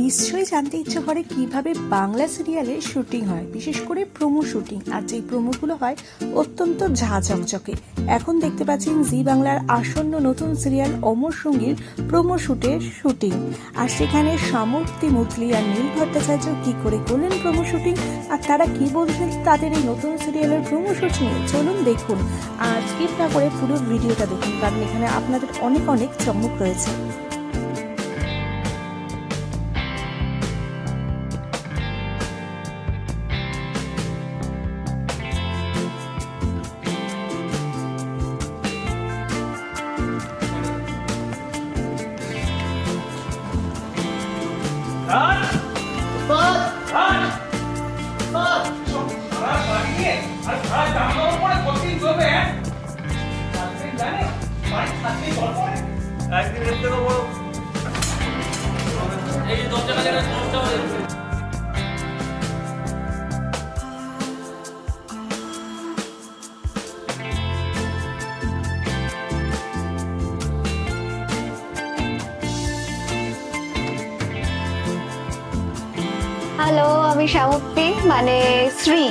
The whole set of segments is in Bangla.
নিশ্চয়ই জানতে ইচ্ছে করে কীভাবে বাংলা সিরিয়ালে শুটিং হয়, বিশেষ করে প্রোমো শুটিং। আর যেই প্রোমোগুলো হয়, অত্যন্ত ঝা এখন দেখতে পাচ্ছেন জি বাংলার আসন্ন নতুন সিরিয়াল অমর সঙ্গীর প্রোমো শুটের শুটিং। আর সেখানে সামর্থী মুতলি আর নীল ভট্টাচার্য কি করে করলেন প্রোমো শুটিং, আর তারা কি বলছেন তাদের এই নতুন সিরিয়ালের প্রোমো শুট নিয়ে? চলুন দেখুন। আর স্কিপ না করে পুরো ভিডিওটা দেখুন, কারণ এখানে আপনাদের অনেক অনেক চমক রয়েছে। হ্যালো আমি শামুক্তি মানে শ্রী।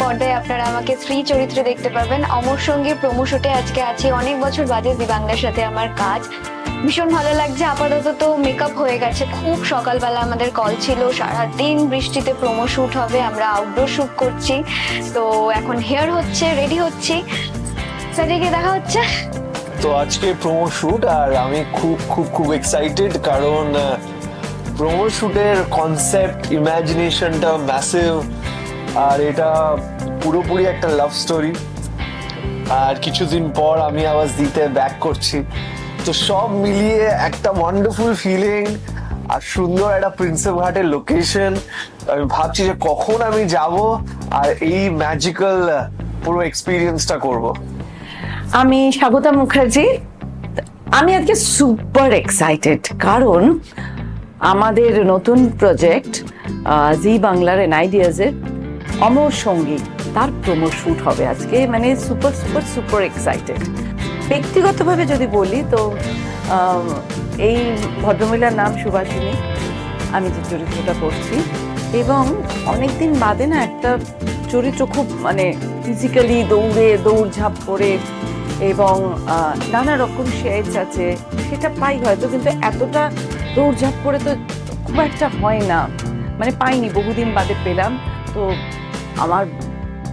পর্দায় আপনারা আমাকে শ্রী চরিত্রে দেখতে পাবেন অমর সঙ্গে প্রমো শুটে আজকে আছি। অনেক বছর বাদে জি বাংলার সাথে আমার কাজ। ভীষণ ভালো লাগছে। আপাতত তো মেকআপ হয়ে গেছে। খুব সকালবেলা আমাদের কল ছিল। সারাদিন বৃষ্টিতে প্রমো শুট হবে। আমরা আউটডোর শুট করছি। তো এখন হেয়ার হচ্ছে রেডি হচ্ছি। স্যারকে দেখা হচ্ছে। তো আজকে প্রোমো শুট আর আমি খুব খুব খুব এক্সাইটেড কারণ প্রোমো শুটের কনসেপ্ট ইমাজিনেশনটা ম্যাসিভ আর এটা পুরোপুরি একটা লাভ স্টোরি আর কিছুদিন পর আমি আবার জিতে ব্যাক করছি। তো সব মিলিয়ে একটা ওয়ান্ডারফুল ফিলিং আর সুন্দর একটা প্রিন্সেপ ঘাটের লোকেশন আমি ভাবছি যে কখন আমি যাব আর এই ম্যাজিক্যাল পুরো এক্সপিরিয়েন্সটা করব। আমি স্বাগতা মুখার্জি। আমি আজকে সুপার এক্সাইটেড কারণ আমাদের নতুন প্রজেক্ট জি বাংলার এন আইডিয়াজের অমর সঙ্গী। তার প্রোমো শুট হবে আজকে মানে সুপার সুপার সুপার এক্সাইটেড ব্যক্তিগতভাবে যদি বলি তো এই ভদ্রমহিলার নাম সুভাষিনী। আমি যে চরিত্রটা করছি। এবং অনেকদিন বাদে না একটা চরিত্র খুব মানে ফিজিক্যালি দৌড়ে, দৌড়ঝাঁপ করে এবং নানা রকম শেডস আছে। সেটা পাই হয়তো, কিন্তু এতটা দৌড়ঝাঁপ করে তো খুব একটা হয় না। মানে পাইনি, বহুদিন বাদে পেলাম। তো আমার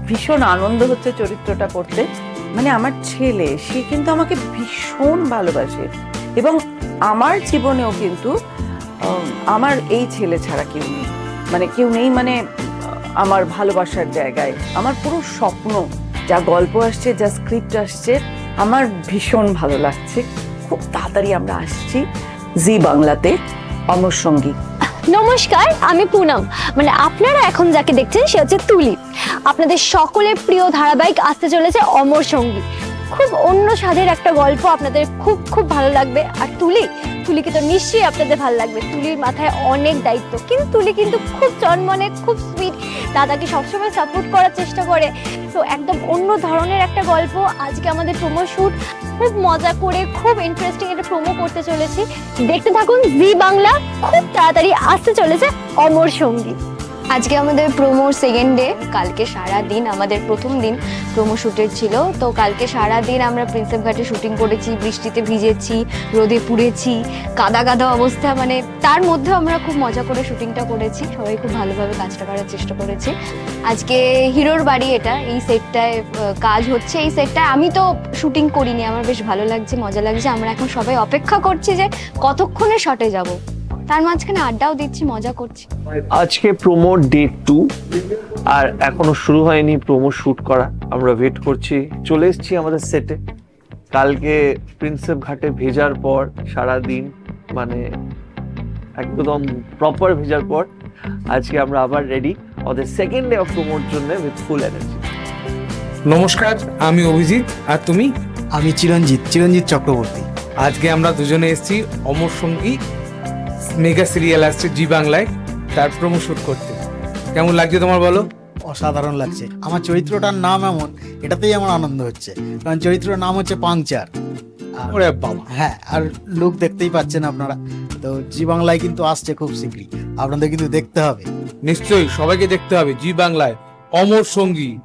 ভীষণ আনন্দ হচ্ছে চরিত্রটা করতে। মানে আমার ছেলে, সে কিন্তু আমাকে ভীষণ ভালোবাসে। এবং আমার জীবনেও কিন্তু আমার এই ছেলে ছাড়া কেউ নেই। মানে কেউ নেই মানে আমার ভালোবাসার জায়গায়। আমার পুরো স্বপ্ন, যা গল্প আসছে, যা স্ক্রিপ্ট আসছে, আমার ভীষণ ভালো লাগছে। খুব তাড়াতাড়ি আমরা আসছি, জি বাংলাতে অমর নমস্কার, আমি পুনম। মানে আপনারা এখন যাকে দেখছেন, সে হচ্ছে তুলি। আপনাদের সকলের প্রিয় ধারাবাহিক আসতে চলেছে অমর সঙ্গী। খুব অন্য স্বাদের একটা গল্প আপনাদের খুব খুব ভালো লাগবে। আর তুলি তুলিকে তো নিশ্চয়ই আপনাদের ভালো লাগবে। তুলির মাথায় অনেক দায়িত্ব। কিন্তু তুলি কিন্তু খুব চনমনে, খুব সুইট দাদাকে সবসময় সাপোর্ট করার চেষ্টা করে। তো একদম অন্য ধরনের একটা গল্প। আজকে আমাদের প্রোমো শ্যুট খুব মজা করে, খুব ইন্টারেস্টিং একটা প্রোমো করতে চলেছি। দেখতে থাকুন জি বাংলা। খুব তাড়াতাড়ি আসতে চলেছে অমর সঙ্গী। আজকে আমাদের প্রোমো সেকেন্ড ডে কালকে সারা দিন আমাদের প্রথম দিন প্রোমো শ্যুটের ছিল। তো কালকে সারা দিন আমরা প্রিন্সেপ ঘাটে শুটিং করেছি, বৃষ্টিতে ভিজেছি, রোদে পুড়েছি, কাদা কাদা অবস্থা মানে তার মধ্যেও আমরা খুব মজা করে শুটিংটা করেছি। সবাই খুব ভালোভাবে কাজটা করার চেষ্টা করেছি। আজকে হিরোর বাড়ি এটা, এই সেটটায় কাজ হচ্ছে। এই সেটটায় আমি তো শুটিং করিনি, আমার বেশ ভালো লাগছে, মজা লাগছে। আমরা এখন সবাই অপেক্ষা করছি যে কতক্ষণে শটে যাব। তার মাঝখানে আড্ডাও দিচ্ছি মজা করছি। আজকে প্রোমো ডে টু আর এখনও শুরু হয়নি প্রোমো শুট করা। আমরা ওয়েট করছি। চলে এসেছি আমাদের সেটে কালকে প্রিন্সেপ ঘাটে ভেজার পর সারা দিন মানে একদম প্রপার ভেজার পর আজকে আমরা আবার রেডি ওদের সেকেন্ড ডে অফ প্রোমোর জন্য উইথ ফুল এনার্জি নমস্কার আমি অভিজিৎ আর তুমি? আমি চিরঞ্জিত চিরঞ্জিত চক্রবর্তী। আজকে আমরা দুজনে এসেছি অমর সঙ্গী মেগা সিরিয়াল আসছে জি বাংলায় তার প্রমো শুট করতে। কেমন লাগছে তোমার বলো? অসাধারণ লাগছে। আমার চরিত্রটার নাম এমন এটাতেই আমার আনন্দ হচ্ছে। কারণ চরিত্রের নাম হচ্ছে পাংচার। ওরে বাবা। হ্যাঁ আর লোক দেখতেই পাচ্ছেন আপনারা। তো জি বাংলায় কিন্তু আসছে খুব শীঘ্রই। আপনাদের কিন্তু দেখতে হবে। নিশ্চয়ই সবাইকে দেখতে হবে জি বাংলায়। অমর সঙ্গী।